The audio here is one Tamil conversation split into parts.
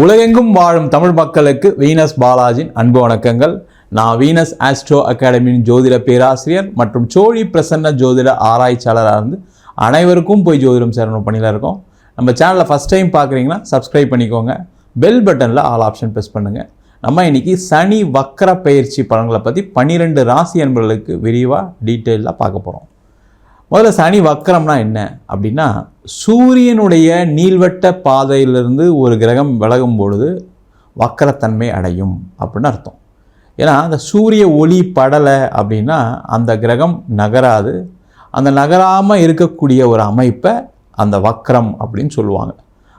உலகெங்கும் வாழும் தமிழ் மக்களுக்கு வீனஸ் பாலாஜின் அன்பு வணக்கங்கள். நான் வீனஸ் ஆஸ்ட்ரோ அகாடமியின் ஜோதிட பேராசிரியர் மற்றும் சோழி பிரசன்ன ஜோதிட ஆராய்ச்சியாளராக இருந்து அனைவருக்கும் போய் ஜோதிடம் சேரணும் பணியில் இருக்கோம். நம்ம சேனலை ஃபஸ்ட் டைம் பார்க்குறீங்கன்னா சப்ஸ்கிரைப் பண்ணிக்கோங்க. பெல் பட்டனில் ஆல் ஆப்ஷன் ப்ரெஸ் பண்ணுங்கள் நம்ம இன்னைக்கு சனி வக்கர பயிற்சி பலன்களை பற்றி பன்னிரெண்டு ராசி அன்பர்களுக்கு விரிவாக டீட்டெயிலாக பார்க்க போகிறோம் முதல்ல சனி வக்கரம்னா என்ன? அப்படின்னா சூரியனுடைய நீள்வட்ட பாதையிலிருந்து ஒரு கிரகம் விலகும் பொழுது வக்கரத்தன்மை அடையும் அப்படின்னு அர்த்தம். ஏன்னா அந்த சூரிய ஒளி படலை அப்படின்னா அந்த கிரகம் நகராது. அந்த நகராமல் இருக்கக்கூடிய ஒரு அமைப்பை அந்த வக்கரம் அப்படின்னு சொல்லுவாங்க.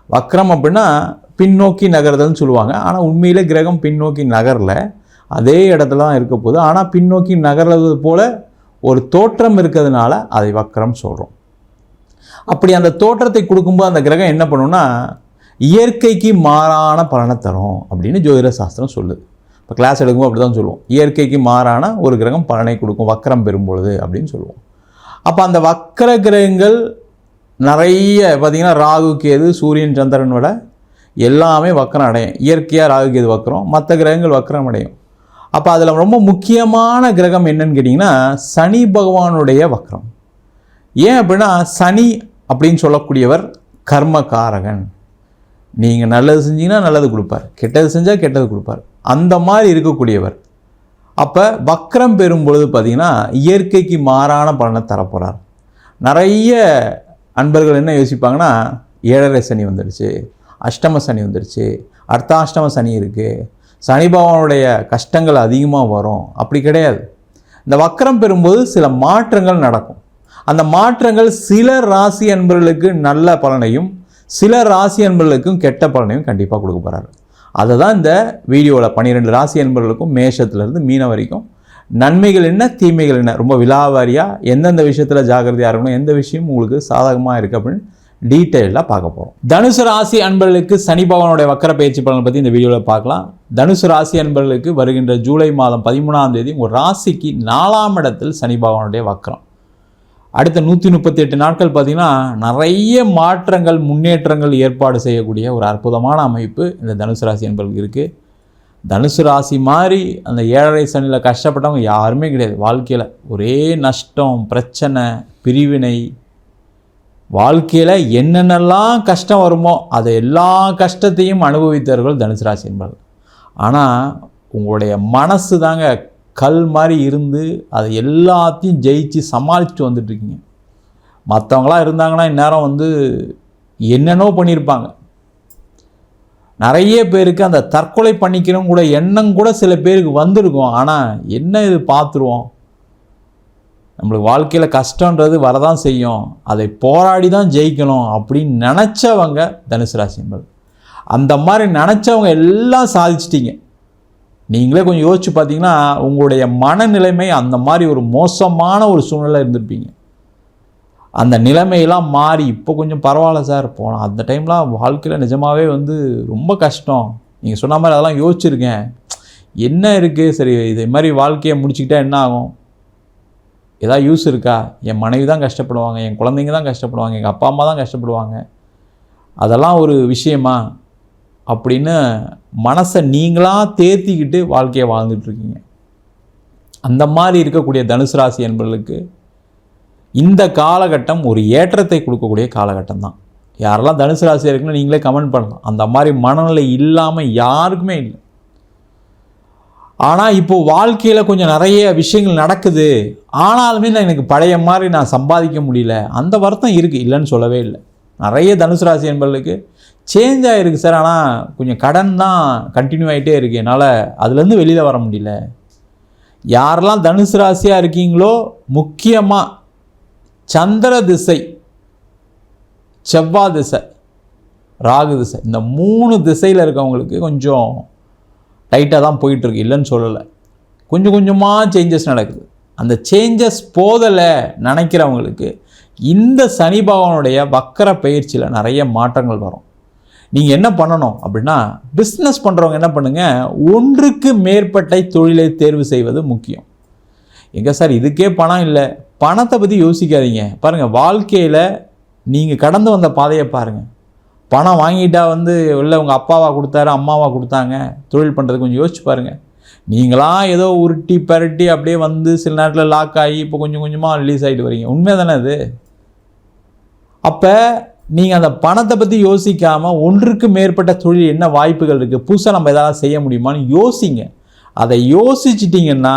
வக்கரம் அப்படின்னா பின்னோக்கி நகர்தல்னு சொல்லுவாங்க. ஆனால் உண்மையிலே கிரகம் பின்னோக்கி நகரல. அதே இடத்துல தான் இருக்க போகுது. ஆனால் பின்னோக்கி நகர்றது போல் ஒரு தோற்றம் இருக்கிறதுனால அதை வக்கரம் சொல்கிறோம் அப்படி அந்த தோற்றத்தை கொடுக்கும்போது அந்த கிரகம் என்ன பண்ணுன்னா இயற்கைக்கு மாறான பலனை தரும் அப்படின்னு ஜோதிட சாஸ்திரம் சொல்லுது. இப்போ கிளாஸ் எடுக்கும்போது அப்படி தான் சொல்லுவோம். இயற்கைக்கு மாறான ஒரு கிரகம் பலனை கொடுக்கும் வக்கரம் பெறும்பொழுது அப்படின்னு சொல்லுவோம். அப்போ அந்த வக்கர கிரகங்கள் நிறைய பார்த்திங்கன்னா ராகு கேது சூரியன் சந்திரன் விட எல்லாமே வக்கரம் அடையும். இயற்கையாக ராகு கேது வக்கரம் மற்ற கிரகங்கள் வக்கரம் அடையும். அப்போ அதில் ரொம்ப முக்கியமான கிரகம் என்னன்னு கேட்டிங்கன்னா சனி பகவானுடைய வக்ரம். ஏன் அப்படின்னா சனி அப்படின்னு சொல்லக்கூடியவர் கர்மகாரகன் நீங்கள் நல்லது செஞ்சீங்கன்னா நல்லது கொடுப்பார். கெட்டது செஞ்சால் கெட்டது கொடுப்பார். அந்த மாதிரி இருக்கக்கூடியவர். அப்போ வக்ரம் பெறும் பொழுது பார்த்திங்கன்னா இயற்கைக்கு மாறான பலனை தரப்போகிறார் நிறைய அன்பர்கள் என்ன யோசிப்பாங்கன்னா ஏழரை சனி வந்துடுச்சு அஷ்டம சனி வந்துடுச்சு அர்த்தாஷ்டம சனி இருக்குது சனி பகவானுடைய கஷ்டங்கள் அதிகமாக வரும். அப்படி கிடையாது. இந்த வக்கரம் பெறும்போது சில மாற்றங்கள் நடக்கும். அந்த மாற்றங்கள் சில ராசி அன்பர்களுக்கு நல்ல பலனையும் சில ராசி அன்பர்களுக்கும் கெட்ட பலனையும் கண்டிப்பாக கொடுக்க போகிறாரு அதை தான் இந்த வீடியோவில் பன்னிரெண்டு ராசி அன்பர்களுக்கும் மேஷத்துலேருந்து மீன வரைக்கும். நன்மைகள் என்ன தீமைகள் என்ன? ரொம்ப விலாவாரியாக எந்தெந்த விஷயத்தில் ஜாக்கிரதையாக இருக்கணும்? எந்த விஷயம் உங்களுக்கு சாதகமாக இருக்குது அப்படின்னு டீட்டெயிலாக பார்க்க போகிறோம் தனுசு ராசி அன்பர்களுக்கு சனி பகவானுடைய வக்கர பயிற்சி பலனை பற்றி இந்த வீடியோவில் பார்க்கலாம். தனுசு ராசி அன்பர்களுக்கு வருகின்ற ஜூலை மாதம் பதிமூணாம் தேதி ஒரு ராசிக்கு நாலாம் இடத்தில் சனி பகவானுடைய வக்கரம். அடுத்த நூற்றி முப்பத்தி எட்டு நாட்கள் பார்த்திங்கன்னா நிறைய மாற்றங்கள் முன்னேற்றங்கள் ஏற்பாடு செய்யக்கூடிய ஒரு அற்புதமான அமைப்பு இந்த தனுசு ராசி அன்பர்களுக்கு இருக்குது தனுசு ராசி மாதிரி அந்த ஏழரை சனியில் கஷ்டப்பட்டவங்க யாருமே கிடையாது. வாழ்க்கையில் ஒரே நஷ்டம் பிரச்சனை பிரிவினை வாழ்க்கையில் என்னென்னலாம் கஷ்டம் வருமோ அதை எல்லா கஷ்டத்தையும் அனுபவித்தவர்கள் தனுசு ராசி என்பார்கள். ஆனால் உங்களுடைய மனசு தாங்க கல் மாதிரி இருந்து அதை எல்லாத்தையும் ஜெயிச்சு சமாளித்து வந்துட்டுருக்கீங்க மற்றவங்களாம் இருந்தாங்கன்னா இந்நேரம் வந்து என்னென்னோ பண்ணியிருப்பாங்க. நிறைய பேருக்கு அந்த தற்கொலை பண்ணிக்கணும் கூட எண்ணம் கூட சில பேருக்கு வந்திருக்கும். ஆனால் என்ன இது பார்த்துருவோம்? நம்மளுக்கு வாழ்க்கையில் கஷ்டன்றது வரதான் செய்யும். அதை போராடி தான் ஜெயிக்கணும் அப்படின்னு நினச்சவங்க தனுசு ராசி என்பது. அந்த மாதிரி நினச்சவங்க எல்லாம் சாதிச்சிட்டிங்க. நீங்களே கொஞ்சம் யோசிச்சு பார்த்தீங்கன்னா உங்களுடைய மனநிலைமை அந்த மாதிரி ஒரு மோசமான ஒரு சூழ்நிலை இருந்திருப்பீங்க. அந்த நிலைமையெல்லாம் மாறி இப்போ கொஞ்சம் பரவாயில்ல சார் போனோம் அந்த டைம்லாம் வாழ்க்கையில் நிஜமாகவே வந்து ரொம்ப கஷ்டம். நீங்கள் சொன்ன மாதிரி அதெல்லாம் யோசிச்சிருக்கேன். என்ன இருக்குது சரி இதே மாதிரி வாழ்க்கையை முடிச்சுக்கிட்டா என்ன ஆகும்? ஏதாவது யூஸ் இருக்கா? என் மனைவி தான் கஷ்டப்படுவாங்க என் குழந்தைங்க தான் கஷ்டப்படுவாங்க எங்கள் அப்பா அம்மா தான் கஷ்டப்படுவாங்க. அதெல்லாம் ஒரு விஷயமா? அப்படின்னு மனசை நீங்களாக தேர்த்திக்கிட்டு வாழ்க்கையை வாழ்ந்துட்டுருக்கீங்க அந்த மாதிரி இருக்கக்கூடிய தனுசு ராசி என்பவர்களுக்கு இந்த காலகட்டம் ஒரு ஏற்றத்தை கொடுக்கக்கூடிய காலகட்டம் தான். யாரெல்லாம் தனுசு ராசியாக இருக்குன்னு நீங்களே கமெண்ட் பண்ணலாம். அந்த மாதிரி மனநிலை இல்லாமல் யாருக்குமே இல்லை. ஆனால் இப்போது வாழ்க்கையில் கொஞ்சம் நிறைய விஷயங்கள் நடக்குது. ஆனாலுமே நான் எனக்கு பழைய மாதிரி நான் சம்பாதிக்க முடியல. அந்த வருத்தம் இருக்குது இல்லைன்னு சொல்லவே இல்லை. நிறைய தனுசு ராசி என்பர்களுக்கு சேஞ்ச் ஆகிருக்கு சார். ஆனால் கொஞ்சம் கடன் தான் கண்டினியூ ஆகிட்டே இருக்குது என்னால் அதுலேருந்து வெளியில் வர முடியல. யாரெல்லாம் தனுசு ராசியாக இருக்கீங்களோ முக்கியமாக சந்திர திசை செவ்வாய் திசை ராகு திசை இந்த மூணு திசையில் இருக்கவங்களுக்கு கொஞ்சம் டைட்டாக தான் போயிட்டுருக்கு. இல்லைன்னு சொல்லலை. கொஞ்சம் கொஞ்சமாக சேஞ்சஸ் நடக்குது. அந்த சேஞ்சஸ் போதலை நினைக்கிறவங்களுக்கு இந்த சனி பகவானுடைய வக்கர பயிற்சியில் நிறைய மாற்றங்கள் வரும். நீங்கள் என்ன பண்ணணும் அப்படின்னா பிஸ்னஸ் பண்ணுறவங்க என்ன பண்ணுங்கள் ஒன்றுக்கு மேற்பட்ட தொழிலை தேர்வு செய்வது முக்கியம். எங்கே சார் இதுக்கே பணம் இல்லை. பணத்தை பற்றி யோசிக்காதீங்க. பாருங்கள் வாழ்க்கையில் நீங்கள் கடந்து வந்த பாதையை பாருங்கள் பணம் வாங்கிட்டா வந்து இல்லை உங்கள் அப்பாவா கொடுத்தாரு அம்மாவா கொடுத்தாங்க. தொழில் பண்ணுறது கொஞ்சம் யோசிச்சு பாருங்கள் நீங்களாம் ஏதோ உருட்டி பரட்டி அப்படியே வந்து சில நேரத்தில் லாக் ஆகி இப்போ கொஞ்சம் கொஞ்சமாக ரிலீஸ் ஆகிட்டு வரீங்க. உண்மை தானே அது? அப்போ நீங்கள் அந்த பணத்தை பற்றி யோசிக்காமல் ஒன்றுக்கு மேற்பட்ட தொழில் என்ன வாய்ப்புகள் இருக்குது புதுசாக நம்ம எதாவது செய்ய முடியுமான்னு யோசிங்க. அதை யோசிச்சிட்டிங்கன்னா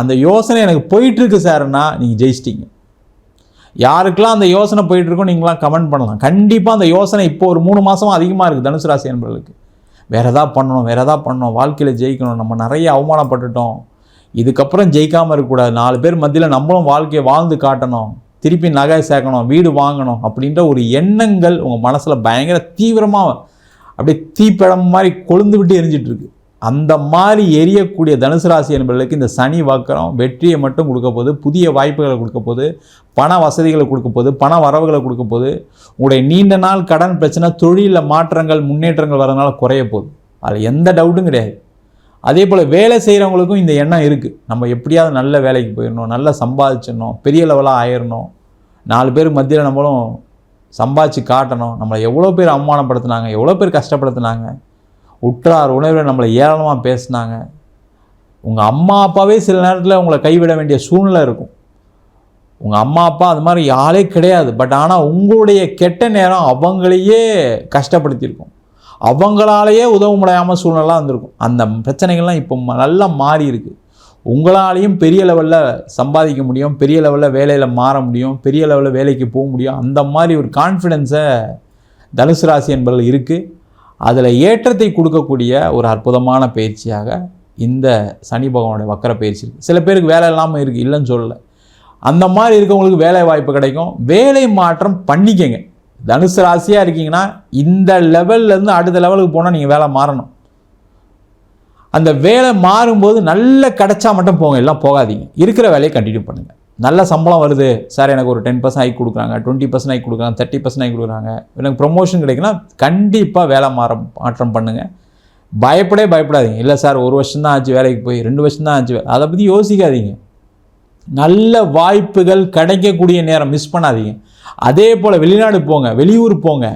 அந்த யோசனை எனக்கு போயிட்டுருக்கு சார்னா நீங்கள் ஜெயிச்சிட்டிங்க. யாருக்கெல்லாம் அந்த யோசனை போயிட்டுருக்கோ நீங்களாம் கமெண்ட் பண்ணலாம். கண்டிப்பாக அந்த யோசனை இப்போ ஒரு மூணு மாதமாக அதிகமாக இருக்குது தனுசு ராசி என்பவர்களுக்கு வேறு எதாவது பண்ணணும் வேறு எதாவது பண்ணணும் வாழ்க்கையில் ஜெயிக்கணும் நம்ம நிறைய அவமானப்பட்டுட்டோம். இதுக்கப்புறம் ஜெயிக்காமல் இருக்கக்கூடாது. நாலு பேர் மத்தியில் நம்மளும் வாழ்க்கையை வாழ்ந்து காட்டணும். திருப்பி நகை சேர்க்கணும் வீடு வாங்கணும் அப்படின்ற ஒரு எண்ணங்கள் உங்கள் மனசில் பயங்கர தீவிரமாக அப்படியே தீப்பழம் மாதிரி கொழுந்து விட்டு எரிஞ்சிட்ருக்கு அந்த மாதிரி எரியக்கூடிய தனுசு ராசி என்பவர்களுக்கு இந்த சனி வக்கரம் வெற்றியை மட்டும் கொடுக்க போது புதிய வாய்ப்புகளை கொடுக்க போது பண வசதிகளை கொடுக்க போது பண வரவுகளை கொடுக்க போது உங்களுடைய நீண்ட நாள் கடன் பிரச்சனை தொழிலில் மாற்றங்கள் முன்னேற்றங்கள் வரதுனால குறைய போகுது. அதில் எந்த டவுட்டும் கிடையாது. அதே போல் வேலை செய்கிறவங்களுக்கும் இந்த எண்ணம் இருக்குது நம்ம எப்படியாவது நல்ல வேலைக்கு போயிடணும் நல்லா சம்பாதிச்சிடணும் பெரிய லெவலாக ஆயிடணும் நாலு பேர் மத்தியில் நம்மளும் சம்பாதிச்சு காட்டணும். நம்மளை எவ்வளோ பேர் அவமானப்படுத்தினாங்க எவ்வளோ பேர் கஷ்டப்படுத்துனாங்க. உற்றார் உணர்வை நம்மளை ஏளனமாக பேசினாங்க. உங்கள் அம்மா அப்பாவே சில நேரத்தில் உங்களை கைவிட வேண்டிய சூழ்நிலை இருக்கும். உங்கள் அம்மா அப்பா அது மாதிரி யாரே கிடையாது. பட் ஆனால் உங்களுடைய கெட்ட நேரம் அவங்களையே கஷ்டப்படுத்தியிருக்கும். அவங்களாலேயே உதவ முடியாமல் சூழ்நிலாம் வந்திருக்கும். அந்த பிரச்சனைகள்லாம் இப்போ நல்லா மாறி இருக்குது உங்களாலேயும் பெரிய லெவலில் சம்பாதிக்க முடியும். பெரிய லெவலில் வேலையில் மாற முடியும். பெரிய லெவலில் வேலைக்கு போக முடியும். அந்த மாதிரி ஒரு கான்ஃபிடென்ஸை தனுசு ராசி என்பதில் இருக்குது அதில் ஏற்றத்தை கொடுக்கக்கூடிய ஒரு அற்புதமான பயிற்சியாக இந்த சனி பகவானுடைய வக்கர பயிற்சி இருக்குது சில பேருக்கு வேலை இல்லாமல் இருக்குது இல்லைன்னு சொல்லலை. அந்த மாதிரி இருக்கவங்களுக்கு வேலை வாய்ப்பு கிடைக்கும். வேலை மாற்றம் பண்ணிக்கங்க. தனுசு ராசியாக இருக்கீங்கன்னா இந்த லெவல்லேருந்து அடுத்த லெவலுக்கு போனால் நீங்கள் வேலை மாறணும். அந்த வேலை மாறும்போது நல்ல கிடைச்சா மட்டும் போங்க எல்லாம் போகாதீங்க. இருக்கிற வேலையை கண்டினியூ பண்ணுங்கள் நல்ல சம்பளம் வருது. சார் எனக்கு ஒரு டென் பர்சன்ட் ஹைக் கொடுக்குறாங்க டுவெண்ட்டி பர்சன்ட் ஆகி கொடுக்குறாங்க தேர்ட்டி பர்சன்ட் ஆகி கொடுக்குறாங்க. எனக்கு ப்ரொமோஷன் கிடைக்குன்னா கண்டிப்பாக வேலை மாற மாற்றம் பண்ணுங்கள் பயப்படே பயப்படாதீங்க. இல்லை சார் ஒரு வருஷம் தான் ஆச்சு வேலைக்கு போய் ரெண்டு வருஷம் தான் ஆச்சு. அதை பற்றி யோசிக்காதீங்க. நல்ல வாய்ப்புகள் கிடைக்கக்கூடிய நேரம் மிஸ் பண்ணாதீங்க. அதே போல் வெளிநாடு போங்க வெளியூர் போங்க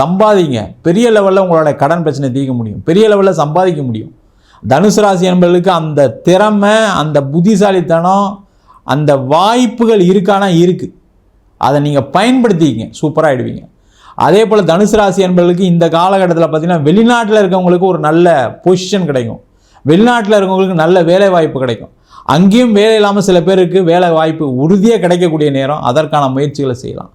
சம்பாதிங்க. பெரிய லெவலில் உங்களோட கடன் பிரச்சனை தீர்க்க முடியும். பெரிய லெவலில் சம்பாதிக்க முடியும். தனுசு ராசி என்பவர்களுக்கு அந்த திறமை அந்த புத்திசாலித்தனம் அந்த வாய்ப்புகள் இருக்கானா? இருக்குது அதை நீங்கள் பயன்படுத்திக்கிங்க. சூப்பராகிடுவீங்க அதே போல் தனுசு ராசி என்பவர்களுக்கு இந்த காலகட்டத்தில் பார்த்தீங்கன்னா வெளிநாட்டில் இருக்கவங்களுக்கு ஒரு நல்ல பொசிஷன் கிடைக்கும். வெளிநாட்டில் இருக்கவங்களுக்கு நல்ல வேலை வாய்ப்பு கிடைக்கும். அங்கேயும் வேலை இல்லாமல் சில பேருக்கு வேலை வாய்ப்பு உறுதியாக கிடைக்கக்கூடிய நேரம். அதற்கான முயற்சிகளை செய்யலாம்.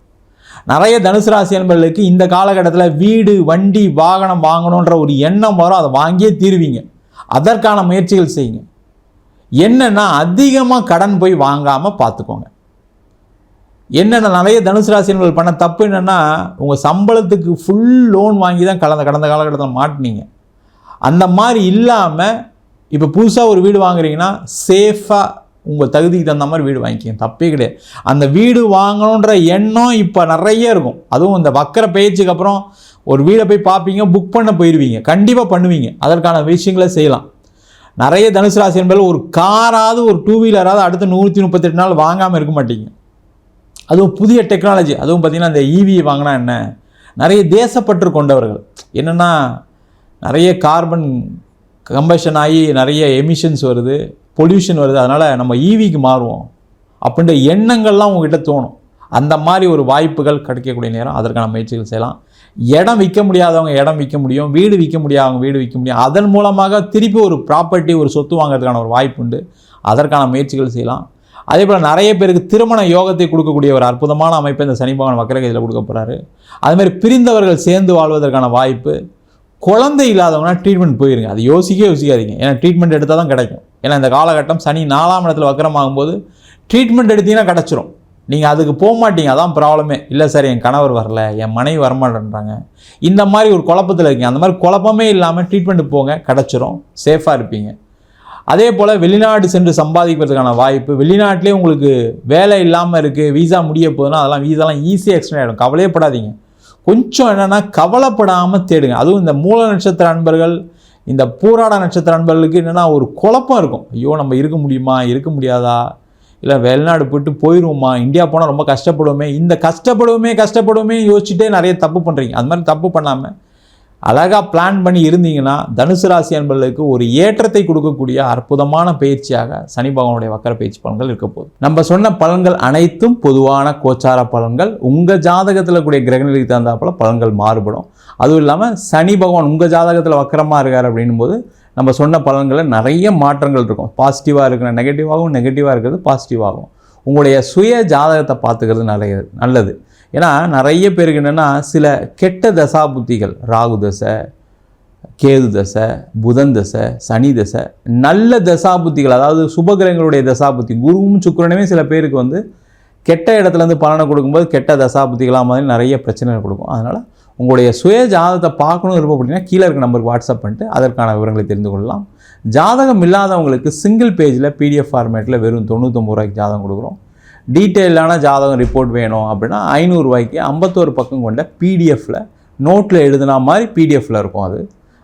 நிறைய தனுசு ராசி என்பவர்களுக்கு இந்த காலகட்டத்தில் வீடு வண்டி வாகனம் வாங்கணுன்ற ஒரு எண்ணம் வரும். அதை வாங்கியே தீருவீங்க. அதற்கான முயற்சிகள் செய்யுங்க. என்னென்னா அதிகமாக கடன் போய் வாங்காமல் பார்த்துக்கோங்க. என்னென்ன நிறைய தனுசு ராசினர்கள் பண்ண தப்பு என்னென்னா உங்கள் சம்பளத்துக்கு ஃபுல் லோன் வாங்கி தான் கலந்த கடந்த காலகட்டத்தில் மாட்டினீங்க. அந்த மாதிரி இல்லாமல் இப்போ புதுசாக ஒரு வீடு வாங்குறீங்கன்னா சேஃபாக உங்கள் தகுதிக்கு தகுந்த மாதிரி வீடு வாங்கிக்கிங்க. தப்பே கிடையாது. அந்த வீடு வாங்கணுன்ற எண்ணம் இப்போ நிறைய இருக்கும். அதுவும் இந்த வக்கர பேச்சுக்கு அப்புறம் ஒரு வீடை போய் பார்ப்பீங்க புக் பண்ண போயிடுவீங்க கண்டிப்பாக பண்ணுவீங்க. அதற்கான விஷயங்களை செய்யலாம். நிறைய தனுசு ராசி என்பது ஒரு காராவது ஒரு டூ வீலராவது அடுத்த நூற்றி முப்பத்தெட்டு நாள் வாங்காமல் இருக்க மாட்டீங்க. அதுவும் புதிய டெக்னாலஜி அதுவும் பார்த்திங்கன்னா அந்த ஈவி வாங்கினா என்ன? நிறைய தேசப்பற்று கொண்டவர்கள். என்னென்னா நிறைய கார்பன் கம்பஷன் ஆகி நிறைய எமிஷன்ஸ் வருது பொல்யூஷன் வருது. அதனால் நம்ம ஈவிக்கு மாறுவோம். அப்படின்ற எண்ணங்கள்லாம் உங்ககிட்ட தோணும். அந்த மாதிரி ஒரு வாய்ப்புகள் கிடைக்கக்கூடிய நேரம். அதற்கான முயற்சிகள் செய்யலாம். இடம் விற்க முடியாதவங்க இடம் விற்க முடியும் வீடு விற்க முடியாதவங்க வீடு விற்க முடியும். அதன் மூலமாக திருப்பி ஒரு ப்ராப்பர்ட்டி ஒரு சொத்து வாங்குறதுக்கான ஒரு வாய்ப்பு உண்டு. அதற்கான முயற்சிகள் செய்யலாம். அதே போல் நிறைய பேருக்கு திருமண யோகத்தை கொடுக்கக்கூடிய ஒரு அற்புதமான அமைப்பை இந்த சனி பகவான் வக்கரகதியில் கொடுக்க போகிறாரு அதுமாதிரி பிரிந்தவர்கள் சேர்ந்து வாழ்வதற்கான வாய்ப்பு. குழந்தை இல்லாதவங்கன்னா ட்ரீட்மெண்ட் போயிருங்க. அது யோசிக்க யோசிக்காதீங்க. ஏன்னா ட்ரீட்மெண்ட் எடுத்தால் தான் கிடைக்கும். ஏன்னா இந்த காலகட்டம் சனி நாலாம் இடத்துல வக்கரமாகும்போது ட்ரீட்மெண்ட் எடுத்தீங்கன்னா கிடச்சிரும். நீங்கள் அதுக்கு போக மாட்டீங்க அதான் ப்ராப்ளமே இல்லை சார் என் கணவர் வரல என் மனைவி வரமாட்டேன்றாங்க. இந்த மாதிரி ஒரு குழப்பத்தில் இருக்கீங்க. அந்த மாதிரி குழப்பமே இல்லாமல் ட்ரீட்மெண்ட்டு போங்க கிடச்சிரும் சேஃபாக இருப்பீங்க. அதே போல் வெளிநாடு சென்று சம்பாதிக்கிறதுக்கான வாய்ப்பு வெளிநாட்டிலே உங்களுக்கு வேலை இல்லாமல் இருக்குது வீசா முடிய போதுன்னா அதெல்லாம் வீசாலாம் ஈஸியாக எக்ஸ்டெண்ட் ஆகிடும் கவலையப்படாதீங்க. கொஞ்சம் என்னென்னா கவலைப்படாமல் தேடுங்க. அதுவும் இந்த மூல நட்சத்திர அன்பர்கள் இந்த பூராட நட்சத்திர அன்பர்களுக்கு என்னென்னா ஒரு குழப்பம் இருக்கும். ஐயோ நம்ம இருக்க முடியுமா இருக்க முடியாதா? இல்லை வெளிநாடு போயிட்டு போயிடுவோமா இந்தியா போனால் ரொம்ப கஷ்டப்படுவோமே? இந்த கஷ்டப்படுவோமே கஷ்டப்படுவோமே யோசிச்சுட்டே நிறைய தப்பு பண்ணுறீங்க அது மாதிரி தப்பு பண்ணாமல் அழகாக பிளான் பண்ணி இருந்தீங்கன்னா தனுசு ராசி அன்பர்களுக்கு ஒரு ஏற்றத்தை கொடுக்கக்கூடிய அற்புதமான பயிற்சியாக சனி பகவானுடைய வக்கர பயிற்சி பலன்கள் இருக்க போகுது. நம்ம சொன்ன பலன்கள் அனைத்தும் பொதுவான கோச்சார பலன்கள். உங்கள் ஜாதகத்தில் கூடிய கிரகநிலைக்கு தகுந்தாப்பில் பலன்கள் மாறுபடும். அதுவும் இல்லாமல் சனி பகவான் உங்கள் ஜாதகத்தில் வக்கரமாக இருக்கார் அப்படின்னும் போது நம்ம சொன்ன பலன்களில் நிறைய மாற்றங்கள் இருக்கும். பாசிட்டிவாக இருக்கிற நெகட்டிவாகவும் நெகட்டிவாக இருக்கிறது பாசிட்டிவாகும் உங்களுடைய சுய ஜாதகத்தை பார்த்துக்கிறது நிறைய நல்லது. ஏன்னா நிறைய பேருக்கு என்னென்னா சில கெட்ட தசா புத்திகள் ராகு தசை கேது தசை புதன் தசை சனி தசை நல்ல தசா புத்திகள் அதாவது சுபகிரகங்களுடைய தசா புத்தி குருவும் சுக்கரனுமே சில பேருக்கு வந்து கெட்ட இடத்துலேருந்து பலனை கொடுக்கும்போது கெட்ட தசா புத்திகளாக மாதிரி நிறைய பிரச்சனைகள் கொடுக்கும். அதனால் உங்களுடைய சுய ஜாதகத்தை பார்க்கணும் விருப்பம் அப்படின்னா கீழே இருக்க நம்பருக்கு வாட்ஸ்அப் பண்ணிட்டு அதற்கான விவரங்களை தெரிந்து கொள்ளலாம். ஜாதகம் இல்லாதவங்களுக்கு சிங்கிள் பேஜில் பிடிஎஃப் ஃபார்மேட்டில் வெறும் தொண்ணூத்தொம்பது ரூபாய்க்கு ஜாதகம் கொடுக்குறோம். டீட்டெயிலான ஜாதகம் ரிப்போர்ட் வேணும் அப்படின்னா ஐநூறுரூவாய்க்கு ஐம்பத்தோரு பக்கம் கொண்ட பிடிஎஃப்பில் நோட்டில் எழுதுனா மாதிரி பிடிஎஃப்பில் இருக்கும் அது.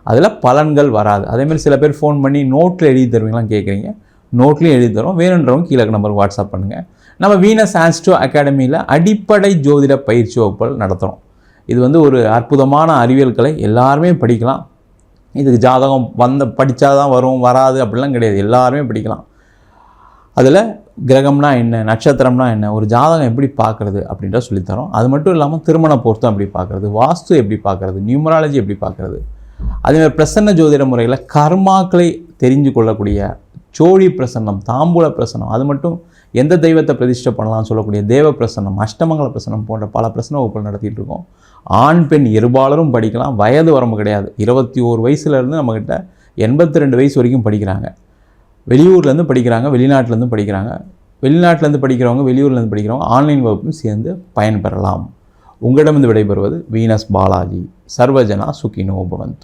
அதில் பலன்கள் வராது. அதேமாதிரி சில பேர் ஃபோன் பண்ணி நோட்டில் எழுதி தருவீங்களாம் கேட்குறீங்க நோட்லேயும் எழுதி தரும் வேணுன்றவங்க கீழே நம்பருக்கு வாட்ஸ்அப் பண்ணுங்கள் நம்ம வீனஸ் ஆன்ஸ்டோ அகாடமியில் அடிப்படை ஜோதிட பயிற்சி வகுப்புகள் நடத்துகிறோம் இது வந்து ஒரு அற்புதமான அறிவியல் கலை. எல்லாருமே படிக்கலாம். இதுக்கு ஜாதகம் வந்த படித்தா தான் வரும் வராது அப்படிலாம் கிடையாது. எல்லாருமே படிக்கலாம். அதில் கிரகம்னா என்ன நட்சத்திரம்னா என்ன ஒரு ஜாதகம் எப்படி பார்க்குறது அப்படின்ற சொல்லித்தரோம். அது மட்டும் இல்லாமல் திருமண பொருத்தம் எப்படி பார்க்குறது வாஸ்து எப்படி பார்க்குறது நியூமராலஜி எப்படி பார்க்குறது. அதேமாதிரி பிரசன்ன ஜோதிட முறையில் கர்மாக்களை தெரிஞ்சு கொள்ளக்கூடிய சோழி பிரசன்னம் தாம்பூல பிரசன்னம் அது மட்டும் எந்த தெய்வத்தை பிரதிஷ்டை பண்ணலாம்னு சொல்லக்கூடிய தேவ பிரசனம் அஷ்டமங்கல பிரசன்னம் போன்ற பல பிரசன வகுப்புகள் நடத்திட்டு இருக்கோம். ஆண் பெண் இருபாலரும் படிக்கலாம். வயது வரம்பு கிடையாது. இருபத்தி ஓரு வயசுலேருந்து நம்மக்கிட்ட எண்பத்தி ரெண்டு வயசு வரைக்கும் படிக்கிறாங்க. வெளியூர்லேருந்து படிக்கிறாங்க வெளிநாட்டிலேருந்து படிக்கிறாங்க. வெளிநாட்டிலேருந்து படிக்கிறவங்க வெளியூர்லேருந்து படிக்கிறவங்க ஆன்லைன் வகுப்பும் சேர்ந்து பயன்பெறலாம். உங்களிடமிருந்து விடைபெறுவது வீனஸ் பாலாஜி. சர்வஜனா சுகினோ பவந்து.